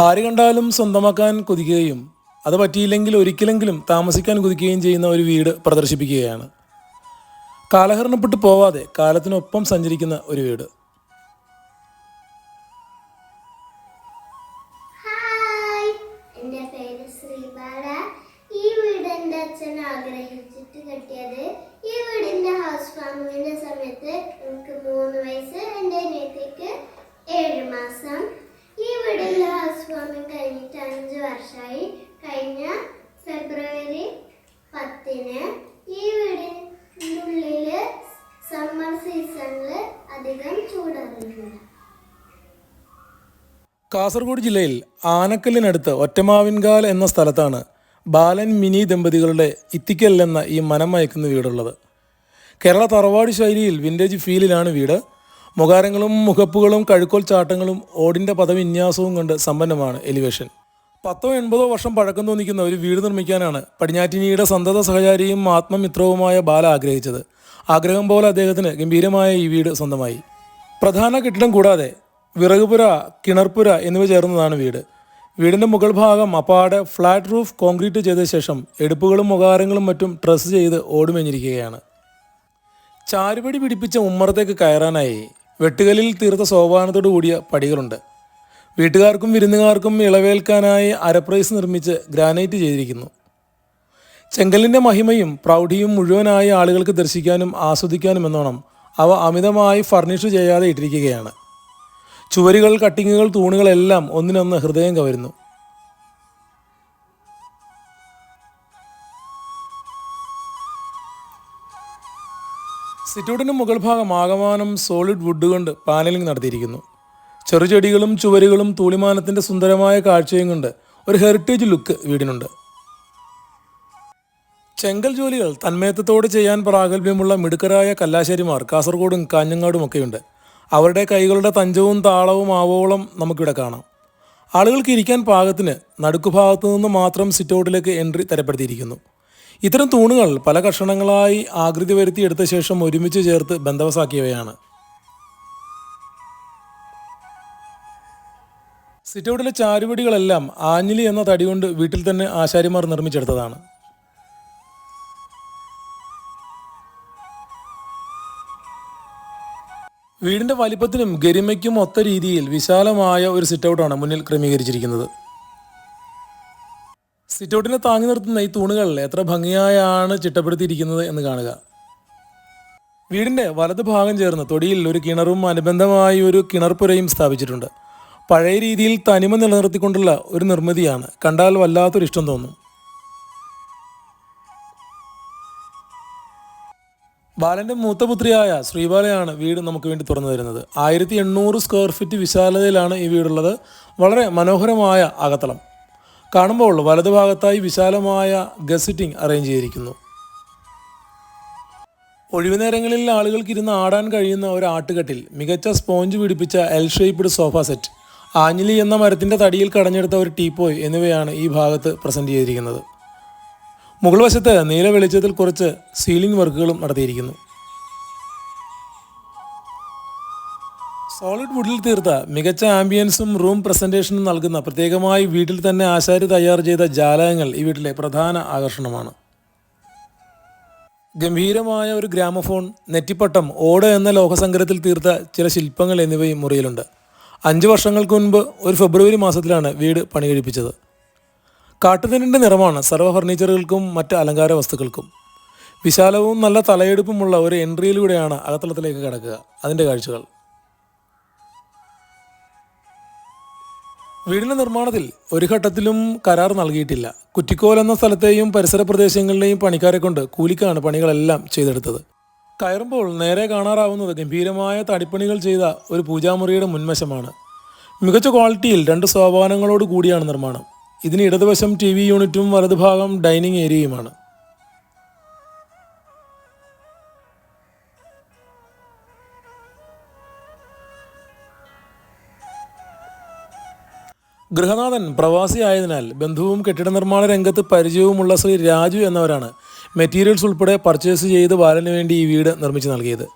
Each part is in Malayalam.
ആര് കണ്ടാലും സ്വന്തമാക്കാൻ കൊതിക്കുകയും അത് പറ്റിയില്ലെങ്കിൽ ഒരിക്കലെങ്കിലും താമസിക്കാൻ കൊതിക്കുകയും ചെയ്യുന്ന ഒരു വീട് പ്രദർശിപ്പിക്കുകയാണ്. കാലഹരണപ്പെട്ടു പോവാതെ കാലത്തിനൊപ്പം സഞ്ചരിക്കുന്ന ഒരു വീട്. അഞ്ച് വർഷമായി കഴിഞ്ഞ ഫെബ്രുവരി പത്തിന് ഈ വീടിനുള്ളിൽ സമ്മർ സീസണിൽ അധികം ചൂടറിയില്ല കാസർഗോഡ് ജില്ലയിൽ ആനക്കല്ലിനടുത്ത് ഒറ്റമാവിൻകാൽ എന്ന സ്ഥലത്താണ് ബാലൻ മിനി ദമ്പതികളുടെ ഇത്തിക്കൽ എന്ന ഈ മനം മയക്കുന്ന വീടുള്ളത്. കേരള തറവാട് ശൈലിയിൽ വിന്റേജ് ഫീലിലാണ് വീട്. മുഖാരങ്ങളും മുഖപ്പുകളും കഴുക്കോൽ ചാട്ടങ്ങളും ഓടിന്റെ പദവിന്യാസവും കൊണ്ട് സമ്പന്നമാണ് എലിവേഷൻ. പത്തോ എൺപതോ വർഷം പഴക്കം തോന്നിക്കുന്ന ഒരു വീട് നിർമ്മിക്കാനാണ് പടിഞ്ഞാറ്റിനിയുടെ സന്തത സഹചാരിയും ആത്മമിത്രവുമായ ബാല ആഗ്രഹിച്ചത്. ആഗ്രഹം പോലെ അദ്ദേഹത്തിന് ഗംഭീരമായ ഈ വീട് സ്വന്തമായി. പ്രധാന കെട്ടിടം കൂടാതെ വിറകുപുര കിണർപുര എന്നിവ ചേർന്നതാണ് വീട്. വീടിന്റെ മുകൾ ഭാഗം അപ്പാടെ ഫ്ലാറ്റ് റൂഫ് കോൺക്രീറ്റ് ചെയ്ത ശേഷം എടുപ്പുകളും മുഖാരങ്ങളും മറ്റും ട്രസ് ചെയ്ത് ഓടുമെഞ്ഞിരിക്കുകയാണ് ചാരുപടി പിടിപ്പിച്ച ഉമ്മറത്തേക്ക് കയറാനായി വെട്ടുകലിൽ തീർത്ത സോപാനത്തോടു കൂടിയ പടികളുണ്ട്. വീട്ടുകാർക്കും വിരുന്നുകാർക്കും ഇളവേൽക്കാനായി അരപ്രൈസ് നിർമ്മിച്ച് ഗ്രാനൈറ്റ് ചെയ്തിരിക്കുന്നു. ചെങ്കലിന്റെ മഹിമയും പ്രൗഢിയും മുഴുവനായി ആളുകൾക്ക് ദർശിക്കാനും ആസ്വദിക്കാനും എന്നോണം അവ അമിതമായി ഫർണിഷ് ചെയ്യാതെ ഇട്ടിരിക്കുകയാണ്. ചുവരുകൾ കട്ടിങ്ങുകൾ തൂണുകളെല്ലാം ഒന്നിനൊന്ന് ഹൃദയം കവരുന്നു. സിറ്റൗട്ടിന്റെ മുകൾ ഭാഗം ആകമാനം സോളിഡ് വുഡ് കൊണ്ട് പാനലിംഗ് നടത്തിയിരിക്കുന്നു. ചെറുചെടികളും ചുവരുകളും തൂളിമാനത്തിന്റെ സുന്ദരമായ കാഴ്ചയും കൊണ്ട് ഒരു ഹെറിറ്റേജ് ലുക്ക് വീടിനുണ്ട്. ചെങ്കൽ ജോലികൾ തന്മയത്വത്തോട് ചെയ്യാൻ പ്രാഗൽഭ്യമുള്ള മിടുക്കരായ കല്ലാശ്ശേരിമാർ കാസർഗോഡും കാഞ്ഞങ്ങാടും ഒക്കെയുണ്ട്. അവരുടെ കൈകളുടെ തഞ്ചവും താളവും ആവോളം നമുക്കിവിടെ കാണാം. ആളുകൾക്ക് ഇരിക്കാൻ പാകത്തിന് നടുക്കുഭാഗത്തു നിന്ന് മാത്രം സിറ്റൗട്ടിലേക്ക് എൻട്രി തരപ്പെടുത്തിയിരിക്കുന്നു. ഇത്തരം തൂണുകൾ പല കഷണങ്ങളായി ആകൃതി വരുത്തിയെടുത്ത ശേഷം ഒരുമിച്ച് ചേർത്ത് ബന്ധവസാക്കിയവയാണ്. സിറ്റൗട്ടിലെ ചാരുപടികളെല്ലാം ആഞ്ഞിലി എന്ന തടി കൊണ്ട് വീട്ടിൽ തന്നെ ആശാരിമാർ നിർമ്മിച്ചെടുത്തതാണ്. വീടിന്റെ വലിപ്പത്തിനും ഗരിമയ്ക്കും ഒത്ത രീതിയിൽ വിശാലമായ ഒരു സിറ്റൗട്ടാണ് മുന്നിൽ ക്രമീകരിച്ചിരിക്കുന്നത്. സിറ്റൗട്ടിനെ താങ്ങി നിർത്തുന്ന ഈ തൂണുകൾ എത്ര ഭംഗിയായാണ് ചിട്ടപ്പെടുത്തിയിരിക്കുന്നത് എന്ന് കാണുക. വീടിന്റെ വലത് ഭാഗം ചേർന്ന് തൊടിയിൽ ഒരു കിണറും അനുബന്ധമായി ഒരു കിണർപ്പുരയും സ്ഥാപിച്ചിട്ടുണ്ട്. പഴയ രീതിയിൽ തനിമ നിലനിർത്തിക്കൊണ്ടുള്ള ഒരു നിർമ്മിതിയാണ്. കണ്ടാൽ വല്ലാത്തൊരു ഇഷ്ടം തോന്നും. ബാലന്റെ മൂത്ത പുത്രിയായ ശ്രീബാലയാണ് വീട് നമുക്ക് വേണ്ടി തുറന്നു തരുന്നത്. ആയിരത്തി എണ്ണൂറ് സ്ക്വയർ ഫീറ്റ് വിശാലതയിലാണ് ഈ വീടുള്ളത്. വളരെ മനോഹരമായ അകത്തളം. കാണുമ്പോൾ വലതുഭാഗത്തായി വിശാലമായ ഗസിറ്റിംഗ് അറേഞ്ച് ചെയ്തിരിക്കുന്നു. ഒഴിവു നേരങ്ങളിൽ ആളുകൾക്ക് ഇരുന്ന് ആടാൻ കഴിയുന്ന ഒരു ആട്ടുകട്ടിൽ മികച്ച സ്പോഞ്ച് പിടിപ്പിച്ച എൽ ഷേപ്പ്ഡ് സോഫ സെറ്റ് ആഞ്ഞിലി എന്ന മരത്തിന്റെ തടിയിൽ കടഞ്ഞെടുത്ത ഒരു ടീപ്പോയ് എന്നിവയാണ് ഈ ഭാഗത്ത് പ്രസന്റ് ചെയ്തിരിക്കുന്നത്. മുകൾ വശത്ത് നീല വെളിച്ചത്തിൽ കുറച്ച് സീലിംഗ് വർക്കുകളും നടത്തിയിരിക്കുന്നു. സോളിഡ് വുഡിൽ തീർത്ത മികച്ച ആംബിയൻസും റൂം പ്രസന്റേഷനും നൽകുന്ന പ്രത്യേകമായി വീട്ടിൽ തന്നെ ആശാരി തയ്യാർ ചെയ്ത ജാലകങ്ങൾ ഈ വീട്ടിലെ പ്രധാന ആകർഷണമാണ്. ഗംഭീരമായ ഒരു ഗ്രാമഫോൺ നെറ്റിപ്പട്ടം ഓട് എന്ന ലോഹസങ്കരത്തിൽ തീർത്ത ചില ശില്പങ്ങൾ എന്നിവയും മുറിയിലുണ്ട്. അഞ്ച് വർഷങ്ങൾക്ക് മുൻപ് ഒരു ഫെബ്രുവരി മാസത്തിലാണ് വീട് പണി കഴിപ്പിച്ചത് കാട്ടുതേനിന്റെ നിറമാണ് സർവ ഫർണിച്ചറുകൾക്കും മറ്റ് അലങ്കാര വസ്തുക്കൾക്കും. വിശാലവും നല്ല തലയെടുപ്പുമുള്ള ഒരു എൻട്രിയിലൂടെയാണ് അകത്തളത്തിലേക്ക് കിടക്കുക. അതിന്റെ കാഴ്ചകൾ. വീടിന്റെ നിർമ്മാണത്തിൽ ഒരു ഘട്ടത്തിലും കരാർ നൽകിയിട്ടില്ല. കുറ്റിക്കോൽ എന്ന സ്ഥലത്തെയും പരിസര പ്രദേശങ്ങളിലെയും പണിക്കാരെ കൊണ്ട് കൂലിക്കാണ് പണികളെല്ലാം ചെയ്തെടുത്തത്. കയറുമ്പോൾ നേരെ കാണാറാവുന്നത് ഗംഭീരമായ തടിപ്പണികൾ ചെയ്ത ഒരു പൂജാമുറിയുടെ മുൻവശമാണ്. മികച്ച ക്വാളിറ്റിയിൽ രണ്ട് സോപാനങ്ങളോട് കൂടിയാണ് നിർമ്മാണം. ഇതിന് ഇടതുവശം ടി വി യൂണിറ്റും വലതുഭാഗം ഡൈനിങ് ഏരിയയുമാണ്. ഗൃഹനാഥൻ പ്രവാസിയായതിനാൽ ബന്ധുവും കെട്ടിട നിർമ്മാണ രംഗത്ത് പരിചയവുമുള്ള ശ്രീ രാജു എന്നവരാണ് മെറ്റീരിയൽസ് ഉൾപ്പെടെ പർച്ചേസ് ചെയ്ത് ബാലന് വേണ്ടി ഈ വീട് നിർമ്മിച്ച് നൽകിയത്.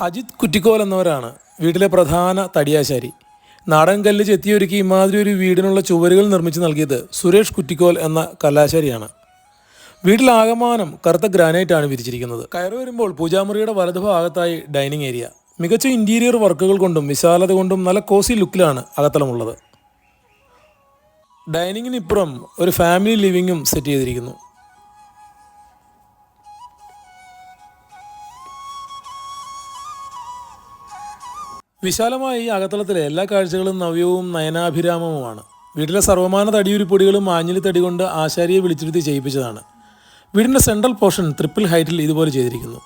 അജിത് കുറ്റിക്കോൽ എന്നവരാണ് വീട്ടിലെ പ്രധാന തടിയാശാരി. നാടൻ കല്ല് ചെത്തിയൊരുക്കി ഇമാതിരി ഒരു വീടിനുള്ള ചുവരുകൾ നിർമ്മിച്ച് നൽകിയത് സുരേഷ് കുറ്റിക്കോൽ എന്ന കലാശാരിയാണ്. വീട്ടിലാകമാനം കറുത്ത ഗ്രാനൈറ്റ് ആണ് വിരിച്ചിരിക്കുന്നത്. കയറി വരുമ്പോൾ പൂജാമുറിയുടെ വലതുഭാഗത്തായി ഡൈനിങ് ഏരിയ. മികച്ച ഇന്റീരിയർ വർക്കുകൾ കൊണ്ടും വിശാലത കൊണ്ടും നല്ല കോസി ലുക്കിലാണ് അകത്തളമുള്ളത്. ഡൈനിങ്ങിനിപ്പുറം ഒരു ഫാമിലി ലിവിങ്ങും സെറ്റ് ചെയ്തിരിക്കുന്നു. വിശാലമായ ഈ അകത്തളത്തിലെ എല്ലാ കാഴ്ചകളും നവ്യവും നയനാഭിരാമവുമാണ്. വീട്ടിലെ സർവമാന തടിയുരിപ്പൊടികളും മാഞ്ഞിലി തടി കൊണ്ട് ആശാരിയെ വിളിച്ചിരുത്തി ചെയ്യിപ്പിച്ചതാണ്. വീടിന്റെ സെൻട്രൽ പോർഷൻ ട്രിപ്പിൾ ഹൈറ്റിൽ ഇതുപോലെ ചെയ്തിരിക്കുന്നു.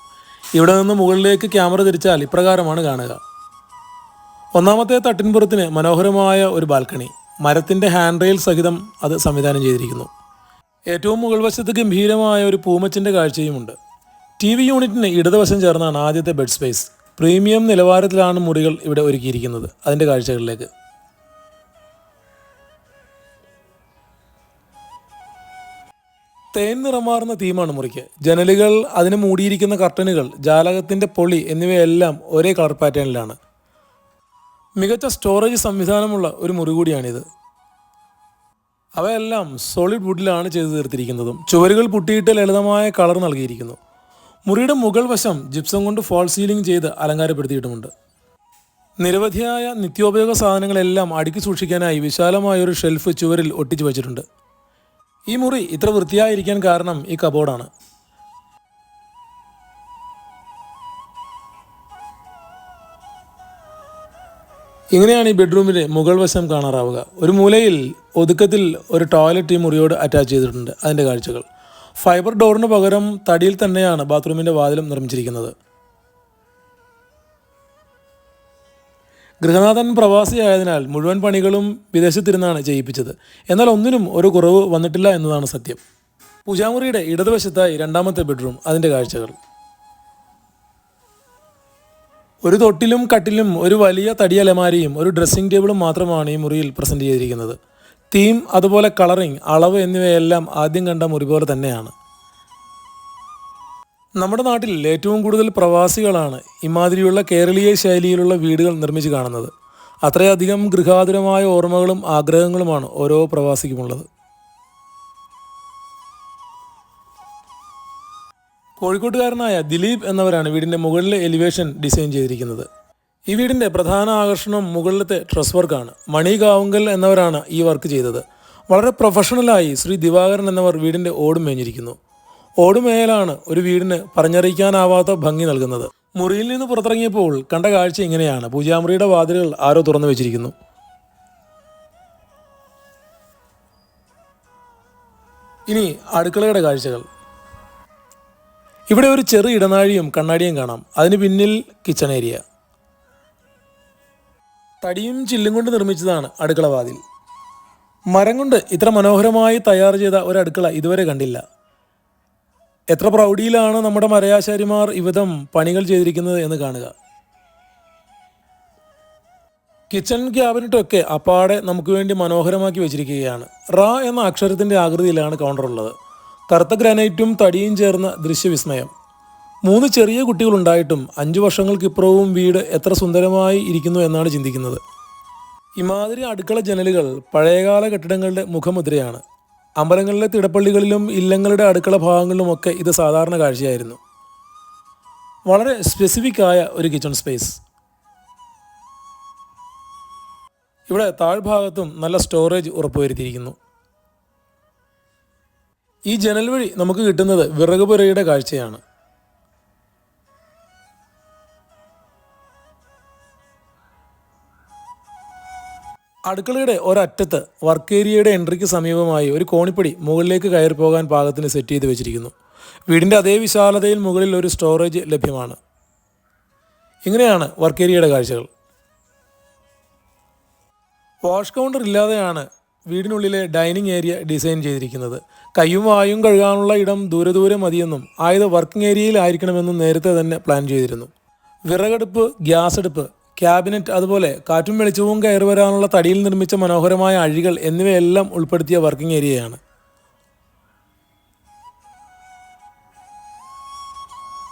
ഇവിടെ നിന്ന് മുകളിലേക്ക് ക്യാമറ തിരിച്ചാൽ ഇപ്രകാരമാണ് കാണുക. ഒന്നാമത്തെ തട്ടിൻപുറത്തിന് മനോഹരമായ ഒരു ബാൽക്കണി. മരത്തിന്റെ ഹാൻഡ് റെയിൽ സഹിതം അത് സംവിധാനം ചെയ്തിരിക്കുന്നു. ഏറ്റവും മുകൾ വശത്ത് ഗംഭീരമായ ഒരു പൂമച്ചിന്റെ കാഴ്ചയുമുണ്ട്. ടി വി യൂണിറ്റിന് ഇടതുവശം ചേർന്നാണ് ആദ്യത്തെ ബെഡ് സ്പേസ്. പ്രീമിയം നിലവാരത്തിലാണ് മുറികൾ ഇവിടെ ഒരുക്കിയിരിക്കുന്നത്. അതിന്റെ കാഴ്ചകളിലേക്ക്. തേൻ നിറമാർന്ന തീമാണ് മുറിക്ക്. ജനലുകൾ അതിന് മൂടിയിരിക്കുന്ന കർട്ടനുകൾ ജാലകത്തിന്റെ പൊളി എന്നിവയെല്ലാം ഒരേ കളർ പാറ്റേണിലാണ്. മികച്ച സ്റ്റോറേജ് സംവിധാനമുള്ള ഒരു മുറി കൂടിയാണിത്. അവയെല്ലാം സോളിഡ് വുഡിലാണ് ചെയ്തു തീർത്തിരിക്കുന്നതും. ചുവരുകൾ പുട്ടിയിട്ട് ലളിതമായ കളർ നൽകിയിരിക്കുന്നു. മുറിയുടെ മുകൾ വശം ജിപ്സം കൊണ്ട് ഫോൾ സീലിംഗ് ചെയ്ത് അലങ്കാരപ്പെടുത്തിയിട്ടുമുണ്ട്. നിരവധിയായ നിത്യോപയോഗ സാധനങ്ങളെല്ലാം അടുക്കി സൂക്ഷിക്കാനായി വിശാലമായ ഒരു ഷെൽഫ് ചുവരിൽ ഒട്ടിച്ചു വച്ചിട്ടുണ്ട്. ഈ മുറി ഇത്ര വൃത്തിയായിരിക്കാൻ കാരണം ഈ കബോർഡാണ്. ഇങ്ങനെയാണ് ഈ ബെഡ്റൂമിലെ മുകൾ വശം കാണാറാവുക. ഒരു മൂലയിൽ ഒതുക്കത്തിൽ ഒരു ടോയ്ലറ്റ് ഈ മുറിയോട് അറ്റാച്ച് ചെയ്തിട്ടുണ്ട്. അതിന്റെ കാഴ്ചകൾ. ഫൈബർ ഡോറിന് പകരം തടിയിൽ തന്നെയാണ് ബാത്റൂമിന്റെ വാതിലും നിർമ്മിച്ചിരിക്കുന്നത്. ഗൃഹനാഥൻ പ്രവാസിയായതിനാൽ മുഴുവൻ പണികളും വിദേശത്തിരുന്നാണ് ചെയ്യിപ്പിച്ചത്. എന്നാൽ ഒന്നിനും ഒരു കുറവ് വന്നിട്ടില്ല എന്നതാണ് സത്യം. പൂജാമുറിയുടെ ഇടതുവശത്തായി രണ്ടാമത്തെ ബെഡ്റൂം അതിന്റെ കാഴ്ചകൾ. ഒരു തൊട്ടിലും കട്ടിലും ഒരു വലിയ തടി അലമാരിയും ഒരു ഡ്രസ്സിംഗ് ടേബിളും മാത്രമാണ് ഈ മുറിയിൽ പ്രസന്റ് ചെയ്തിരിക്കുന്നത്. തീം അതുപോലെ കളറിംഗ് അളവ് എന്നിവയെല്ലാം ആദ്യം കണ്ട മുറി പോലെ തന്നെയാണ്. നമ്മുടെ നാട്ടിൽ ഏറ്റവും കൂടുതൽ പ്രവാസികളാണ് ഇമാതിരിയുള്ള കേരളീയ ശൈലിയിലുള്ള വീടുകൾ നിർമ്മിച്ച് കാണുന്നത്. അത്രയധികം ഗൃഹാതുരമായ ഓർമ്മകളും ആഗ്രഹങ്ങളുമാണ് ഓരോ പ്രവാസിക്കുമുള്ളത്. കോഴിക്കോട്ടുകാരനായ ദിലീപ് എന്നവരാണ് വീടിന്റെ മുകളിലെ എലിവേഷൻ ഡിസൈൻ ചെയ്തിരിക്കുന്നത്. ഈ വീടിന്റെ പ്രധാന ആകർഷണം മുകളിലത്തെ ട്രസ് വർക്കാണ് മണി കാവുങ്കൽ എന്നവരാണ് ഈ വർക്ക് ചെയ്തത്. വളരെ പ്രൊഫഷണലായി ശ്രീ ദിവാകരൻ എന്നവർ വീടിന്റെ ഓട് മേഞ്ഞിരിക്കുന്നു. ഓടുമേലാണ് ഒരു വീടിന് പറഞ്ഞറിയിക്കാനാവാത്ത ഭംഗി നൽകുന്നത്. മുറിയിൽ നിന്ന് പുറത്തിറങ്ങിയപ്പോൾ കണ്ട കാഴ്ച ഇങ്ങനെയാണ്. പൂജാമുറിയുടെ വാതിലുകൾ ആരോ തുറന്നു വെച്ചിരിക്കുന്നു. ഇനി അടുക്കളയുടെ കാഴ്ചകൾ. ഇവിടെ ഒരു ചെറു ഇടനാഴിയും കണ്ണാടിയും കാണാം. അതിന് പിന്നിൽ കിച്ചൺ ഏരിയ തടിയും ചില്ലും കൊണ്ട് നിർമ്മിച്ചതാണ് അടുക്കള വാതിൽ. മരം കൊണ്ട് ഇത്ര മനോഹരമായി തയ്യാർ ചെയ്ത ഒരു അടുക്കള ഇതുവരെ കണ്ടില്ല. എത്ര പ്രൗഢിയിലാണ് നമ്മുടെ മരയാശാരിമാർ ഇവിധം പണികൾ ചെയ്തിരിക്കുന്നത് എന്ന് കാണുക. കിച്ചൺ ക്യാബിനറ്റൊക്കെ അപ്പാടെ നമുക്ക് വേണ്ടി മനോഹരമാക്കി വെച്ചിരിക്കുകയാണ്. റ എന്ന അക്ഷരത്തിന്റെ ആകൃതിയിലാണ് കൗണ്ടർ ഉള്ളത് കറുത്ത ഗ്രാനൈറ്റും തടിയും ചേർന്ന ദൃശ്യവിസ്മയം. മൂന്ന് ചെറിയ കുട്ടികളുണ്ടായിട്ടും അഞ്ചു വർഷങ്ങൾക്കിപ്പുറവും വീട് എത്ര സുന്ദരമായി ഇരിക്കുന്നു എന്നാണ് ചിന്തിക്കുന്നത്. ഇമാതിരി അടുക്കള ജനലുകൾ പഴയകാല കെട്ടിടങ്ങളുടെ മുഖമുദ്രയാണ്. അമ്പലങ്ങളിലെ തിടപ്പള്ളികളിലും ഇല്ലങ്ങളുടെ അടുക്കള ഭാഗങ്ങളിലുമൊക്കെ ഇത് സാധാരണ കാഴ്ചയായിരുന്നു. വളരെ സ്പെസിഫിക് ആയ ഒരു കിച്ചൺ സ്പേസ് ഇവിടെ താഴ്ഭാഗത്തും നല്ല സ്റ്റോറേജ് ഉറപ്പുവരുത്തിയിരിക്കുന്നു. ഈ ജനൽ വഴി നമുക്ക് കിട്ടുന്നത് വിറകുപുരയുടെ കാഴ്ചയാണ്. അടുക്കളയുടെ ഒരറ്റത്ത് വർക്ക് ഏരിയയുടെ എൻട്രിക്ക് സമീപമായി ഒരു കോണിപ്പടി മുകളിലേക്ക് കയറി പോകാൻ പാകത്തിന് സെറ്റ് ചെയ്ത് വെച്ചിരിക്കുന്നു. വീടിന്റെ അതേ വിശാലതയിൽ മുകളിൽ ഒരു സ്റ്റോറേജ് ലഭ്യമാണ്. ഇങ്ങനെയാണ് വർക്ക് ഏരിയയുടെ കാഴ്ചകൾ. വാഷ് കൗണ്ടർ ഇല്ലാതെയാണ് വീടിനുള്ളിലെ ഡൈനിങ് ഏരിയ ഡിസൈൻ ചെയ്തിരിക്കുന്നത്. കയ്യും വായും കഴുകാനുള്ള ഇടം ദൂരെ ദൂരെ മതിയെന്നും ആയത് വർക്കിംഗ് ഏരിയയിലായിരിക്കണമെന്നും നേരത്തെ തന്നെ പ്ലാൻ ചെയ്തിരുന്നു. വിറകടുപ്പ് ഗ്യാസ് അടുപ്പ് ക്യാബിനറ്റ് അതുപോലെ കാറ്റും വെളിച്ചവും കയറി വരാനുള്ള തടിയിൽ നിർമ്മിച്ച മനോഹരമായ അഴികൾ എന്നിവയെല്ലാം ഉൾപ്പെടുത്തിയ വർക്കിംഗ് ഏരിയയാണ്.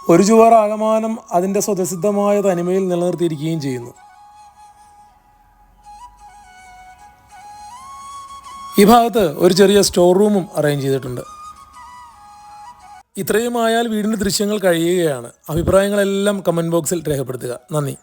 ഒരു ചുവർ ആകമാനം അതിന്റെ സ്വതസിദ്ധമായ തനിമയിൽ നിലനിർത്തിയിരിക്കുകയും ചെയ്യുന്നു. ഈ ഭാഗത്ത് ഒരു ചെറിയ സ്റ്റോർ റൂമും അറേഞ്ച് ചെയ്തിട്ടുണ്ട്. ഇത്രയുമായാൽ വീടിന്റെ ദൃശ്യങ്ങൾ കഴിയുകയാണ്. അഭിപ്രായങ്ങളെല്ലാം കമന്റ് ബോക്സിൽ രേഖപ്പെടുത്തുക. നന്ദി.